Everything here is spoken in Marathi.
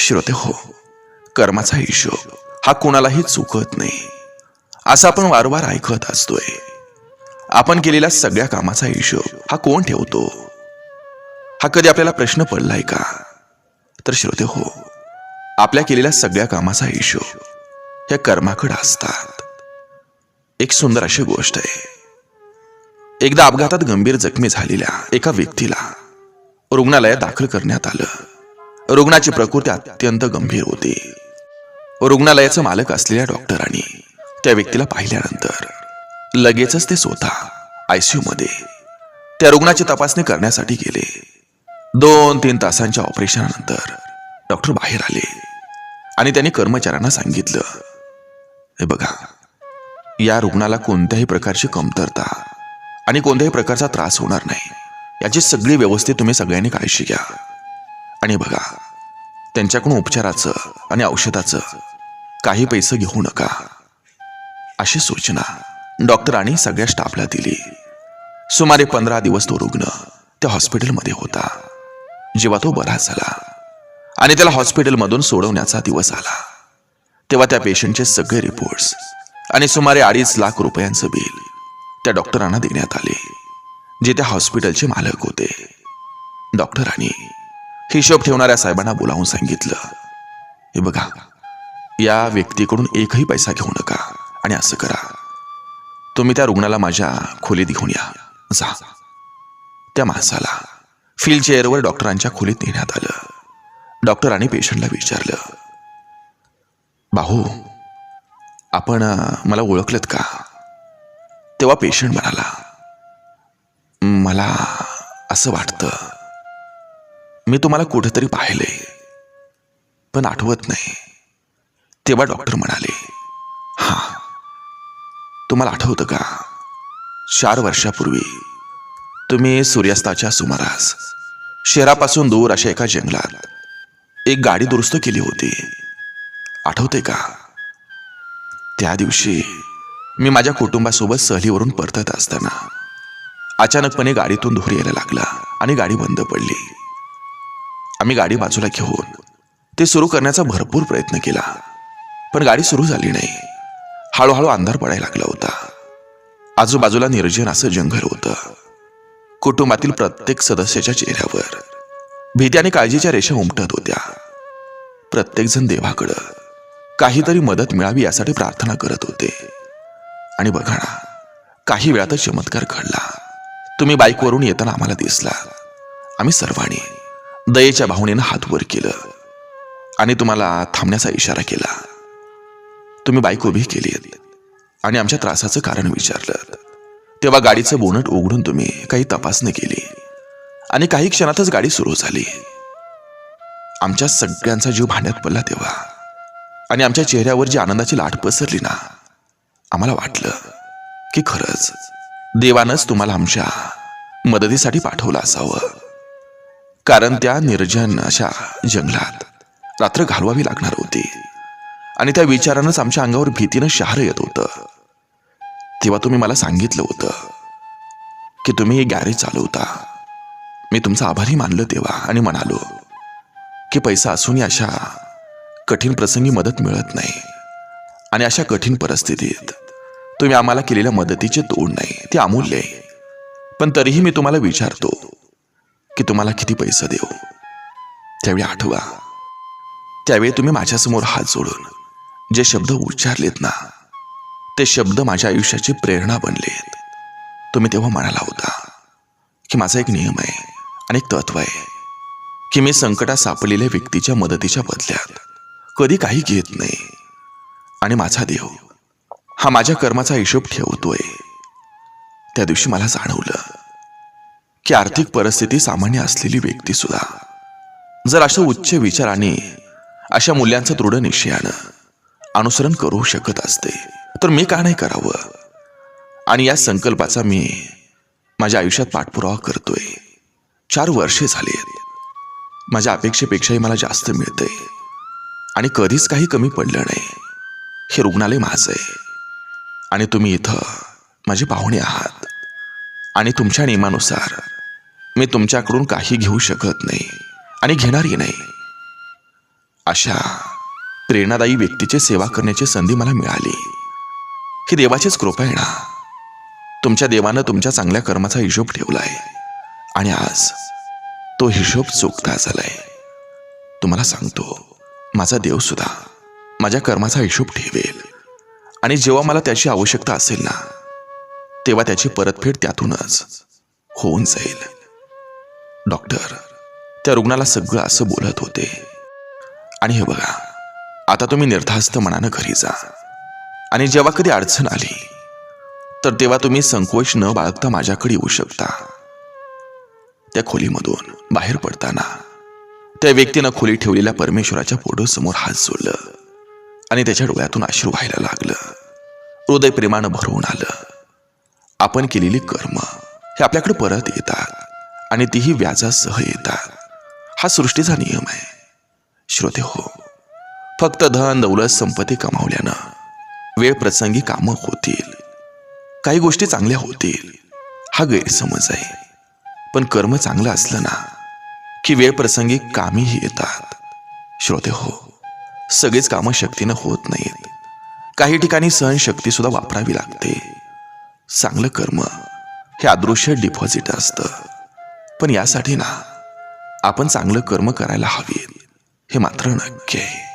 श्रोते हो कर्माचा हिशोब हा कोणालाही चुकत नाही. असं आपण वारंवार ऐकत असतोय. आपण केलेल्या सगळ्या कामाचा हिशोब हा कोण ठेवतो? हा कधी आपल्याला प्रश्न पडलाय का? तर श्रोते हो आपल्या केलेल्या सगळ्या कामाचा हिशोब या कर्माकडे असतात. एक सुंदर अशी गोष्ट आहे. एकदा अपघातात गंभीर जखमी झालेल्या एका व्यक्तीला रुग्णालयात दाखल करण्यात आलं. रुग्णाची प्रकृती अत्यंत गंभीर होती. रुग्णालयाचं मालक असलेल्या डॉक्टरांनी त्या व्यक्तीला पाहिल्यानंतर लगेचच ते स्वतः आयसीयू मध्ये त्या रुग्णाची तपासणी करण्यासाठी गेले. दोन तीन तासांच्या ऑपरेशननंतर डॉक्टर बाहेर आले आणि त्यांनी कर्मचाऱ्यांना सांगितलं हे बघा या रुग्णाला कोणत्याही प्रकारची कमतरता आणि कोणत्याही प्रकारचा त्रास होणार नाही. याची सगळी व्यवस्थित तुम्ही सगळ्यांनी काळजी घ्या. आणि बघा त्यांच्याकडून उपचाराचं आणि औषधाचं काही पैसे घेऊ नका अशी सूचना डॉक्टरांनी सगळ्या स्टाफला दिली. सुमारे पंधरा दिवस तो रुग्ण त्या हॉस्पिटलमध्ये होता. जेव्हा तो बरा झाला आणि त्याला हॉस्पिटलमधून सोडवण्याचा दिवस आला तेव्हा त्या पेशंटचे सगळे रिपोर्ट्स आणि सुमारे अडीच लाख रुपयांचं बिल त्या डॉक्टरांना देण्यात आले जे त्या हॉस्पिटलचे मालक होते. डॉक्टरांनी हिशोब ठेवणाऱ्या साहेबांना बोलावून सांगितलं. हे बघा या व्यक्तीकडून एकही पैसा घेऊ नका आणि असं करा. तुम्ही त्या रुग्णाला माझ्या खोलीत घेऊन या. जा. त्या माणसाला व्हीलचेअरवर डॉक्टरांच्या खोलीत नेण्यात आलं. डॉक्टरांनी पेशंटला विचारलं भाऊ आपण मला ओळखलत का? तेव्हा पेशंट म्हणाला मला असं वाटतं मी तुम्हाला कुठेतरी पाहिलंय पण आठवत नाही. तेव्हा डॉक्टर म्हणाले हा तुम्हाला आठवतं का? चार वर्षापूर्वी तुम्ही सूर्यास्ताच्या सुमारास शहरापासून दूर अशा एका जंगलात एक गाडी दुरुस्त केली होती. आठवते का? त्या दिवशी मी माझ्या कुटुंबासोबत सहलीवरून परतत असताना अचानकपणे गाडीतून धूर यायला लागला आणि गाडी बंद पडली. आम्ही गाडी बाजूला घेऊन ते सुरू करण्याचा भरपूर प्रयत्न केला. पण गाडी सुरू झाली नाही. हळूहळू अंधार पडायला लागला होता. आजूबाजूला निर्जन असं जंगल होतं. कुटुंबातील प्रत्येक सदस्याच्या चेहऱ्यावर भीती आणि काळजीच्या रेषा उमटत होत्या. प्रत्येकजण देवाकडं काहीतरी मदत मिळावी यासाठी प्रार्थना करत होते. आणि बघा ना काही वेळातच चमत्कार घडला. तुम्ही बाईकवरून येताना आम्हाला दिसला. आम्ही सर्वांनी दयेच्या भावनेनं हात वर केलं आणि तुम्हाला थांबण्याचा इशारा केला. तुम्ही बाईक उभी केली आणि आमच्या त्रासाचं कारण विचारलं. तेव्हा गाडीचं बोनट उघडून तुम्ही काही तपासणी केली आणि काही क्षणातच गाडी सुरू झाली. आमच्या सगळ्यांचा जीव भांड्यात पडला तेव्हा आणि आमच्या चेहऱ्यावर जी आनंदाची लाट पसरली ना आम्हाला वाटलं की खरंच देवानंच तुम्हाला आमच्या मदतीसाठी पाठवलं असावं. कारण त्या निर्जन अशा जंगलात रात्र घालवावी लागणार होती. आणि त्या विचारानंच आमच्या अंगावर भीतीनं शहारं येत होतं. तेव्हा तुम्ही मला सांगितलं होतं की तुम्ही गॅरेज चालवता. मी तुमचा आभारी मानलं तेव्हा आणि म्हणालो की पैसा असूनही अशा कठीण प्रसंगी मदत मिळत नाही. आणि अशा कठीण परिस्थितीत तुम्ही आम्हाला केलेल्या मदतीचे तोड नाही ते अमूल्य आहे. पण तरीही मी तुम्हाला विचारतो की तुम्हाला किती पैसा देऊ? त्यावेळी आठवा. त्यावेळी तुम्ही माझ्यासमोर हात जोडून जे शब्द उच्चारलेत ना ते शब्द माझ्या आयुष्याची प्रेरणा बनलेत. तुम्ही तेव्हा म्हणाला होता की माझा एक नियम आहे आणि एक तत्व आहे की मी संकटात सापडलेल्या व्यक्तीच्या मदतीच्या बदल्यात कधी काही घेत नाही. आणि माझा देव हा माझ्या कर्माचा हिशोब ठेवतोय. त्या दिवशी मला जाणवलं की आर्थिक परिस्थिती सामान्य असलेली व्यक्ती सुद्धा. जर अशा उच्च विचाराने अशा मूल्यांचं दृढ निश्चयानं अनुसरण करू शकत असते तर मी का नाही करावं? आणि या संकल्पाचा मी माझ्या आयुष्यात पाठपुरावा करतोय. चार वर्षे झालीत माझ्या अपेक्षेपेक्षाही मला जास्त मिळतंय आणि कधीच काही कमी पडलं नाही. हे रुग्णालय माझं आहे. आणि तुम्ही इथं माझे पाहुणे आहात. आणि तुमच्या नियमानुसार मी तुमच्याकडून काही घेऊ शकत नाही आणि घेणारही नाही. अशा प्रेरणादायी व्यक्तीची सेवा करण्याची संधी मला मिळाली. ही देवाचीच कृपा आहे ना? तुमच्या देवानं तुमच्या चांगल्या कर्माचा हिशोब ठेवलाय. आणि आज तो हिशोब चुकता झालाय. तुम्हाला सांगतो माझा देव सुद्धा माझ्या कर्माचा हिशोब ठेवेल. आणि जेव्हा मला त्याची आवश्यकता असेल ना तेव्हा त्याची परतफेड त्यातूनच होऊन जाईल. डॉक्टर त्या रुग्णाला सगळं असं बोलत होते. आणि हे बघा आता तुम्ही निर्धास्त मनानं घरी जा. आणि जेव्हा कधी अडचण आली तर तेव्हा तुम्ही संकोच न बाळगता माझ्याकडे येऊ शकता. त्या खोलीमधून बाहेर पडताना त्या व्यक्तीनं खोली ठेवलेल्या परमेश्वराच्या फोटोसमोर हात जोडलं. आणि त्याच्या डोळ्यातून अश्रू व्हायला लागलं. हृदय प्रेमानं भरवून आलं. आपण केलेली कर्म हे आपल्याकडे परत येतात. आणि तीही व्याजासह येतात. हा सृष्टीचा नियम आहे. श्रोते हो फक्त धन दौलत संपत्ती कमावल्यानं वेळ प्रसंगी कामं होतील. काही गोष्टी चांगल्या होतील. हा गैरसमज आहे. पण कर्म चांगलं असलं ना की वेळ प्रसंगी कामीही येतात. श्रोते हो सगळीच कामं शक्तीनं होत नाहीत. काही ठिकाणी सहनशक्ती सुद्धा वापरावी लागते. चांगलं कर्म हे अदृश्य डिपॉझिट असतं. पण यासाठी ना आपण चांगलं कर्म करायला हवे हे मात्र नक्की आहे.